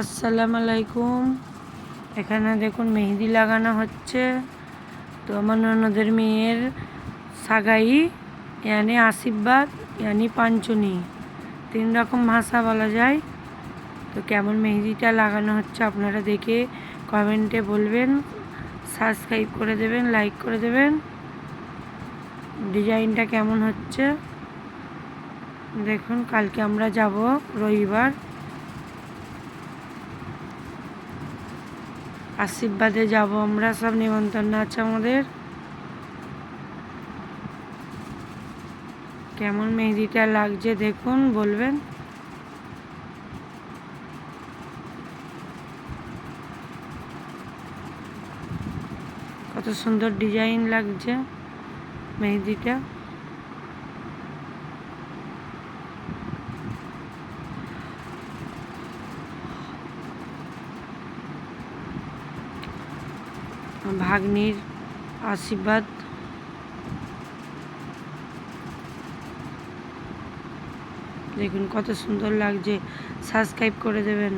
আসসালামু আলাইকুম। এখানে দেখুন মেহেদি লাগানো হচ্ছে। তো আমার ননদের মেয়ের সাগাই, ইয়ানি আশীর্বাদ, ইয়ানি পাঞ্চনি। তিন রকম ভাষা বলা যায়। তো কেমন মেহেদিটা লাগানো হচ্ছে আপনারা দেখে কমেন্টে বলবেন। সাবস্ক্রাইব করে দেবেন, লাইক করে দেবেন। ডিজাইনটা কেমন হচ্ছে? দেখুন, কালকে আমরা যাব রবিবার। আশীর্বাদে যাব আমরা, সব নিমন্ত্রণ আছে আমাদের। কেমন মেহেদিটা লাগছে দেখুন, বলবেন? কত সুন্দর ডিজাইন লাগছে মেহেদিটা। ভাগ্নির আশীর্বাদ। দেখুন কত সুন্দর লাগছে। সাবস্ক্রাইব করে দেবেন।